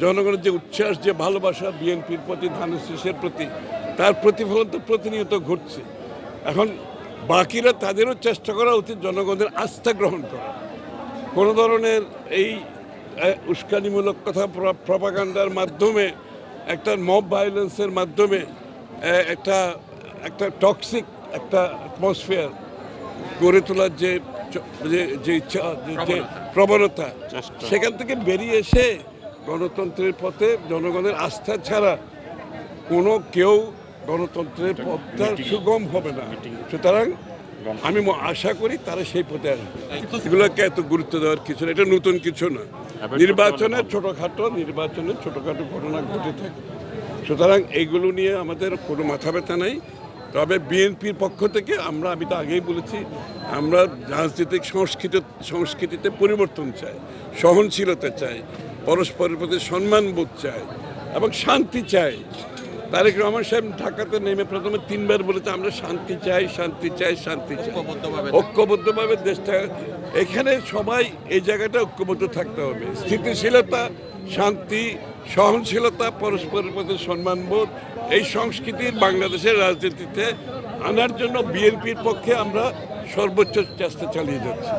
জনগণের যে উচ্ছ্বাস যে ভালোবাসা বিএনপির প্রতি ধানের শীষের প্রতি তার প্রতিফলন তো প্রতিনিয়ত ঘটছে। এখন বাকিরা তাদেরও চেষ্টা করা উচিত জনগণের আস্থা গ্রহণ করা। কোনো ধরনের এই উস্কানিমূলক কথা প্রপাগান্ডার মাধ্যমে একটা মব ভায়োলেন্সের মাধ্যমে একটা একটা টক্সিক একটা অ্যাটমসফিয়ার গড়ে তোলার যে যে- ইচ্ছা যে- যে প্রবণতা সেখান থেকে বেরিয়ে এসে গণতন্ত্রের পথে জনগণের আস্থা ছাড়া কোনো কেউ গণতন্ত্রের পথটা সুগম হবে না। সুতরাং আমি আশা করি তারা সেই পথে আসবে। এগুলোকে এত গুরুত্ব দেওয়ার কিছু না এটা নতুন কিছু না। নির্বাচনে ছোটোখাটো নির্বাচনে ছোটোখাটো ঘটনা ঘটে থাকে। সুতরাং এইগুলো নিয়ে আমাদের কোনো মাথা ব্যথা নাই। তবে বিএনপির পক্ষ থেকে আমরা আমি তো আগেই বলেছি আমরা রাজনৈতিক সংস্কৃতি সংস্কৃতিতে পরিবর্তন চাই সহনশীলতা চাই। পরস্পরের প্রতি সম্মানবোধ চাই এবং শান্তি চাই। তারেক রহমান সাহেব ঢাকাতে নেমে প্রথমে তিনবার বলেছে আমরা শান্তি চাই শান্তি চাই শান্তি চাই। ঐক্যবদ্ধভাবে দেশটা এখানে সবাই এই জায়গাটা ঐক্যবদ্ধ থাকতে হবে। স্থিতিশীলতা শান্তি সহনশীলতা পরস্পরের প্রতি সম্মানবোধ এই সংস্কৃতির বাংলাদেশের রাজনীতিতে আনার জন্য বিএনপির পক্ষে আমরা সর্বোচ্চ চেষ্টা চালিয়ে যাচ্ছি।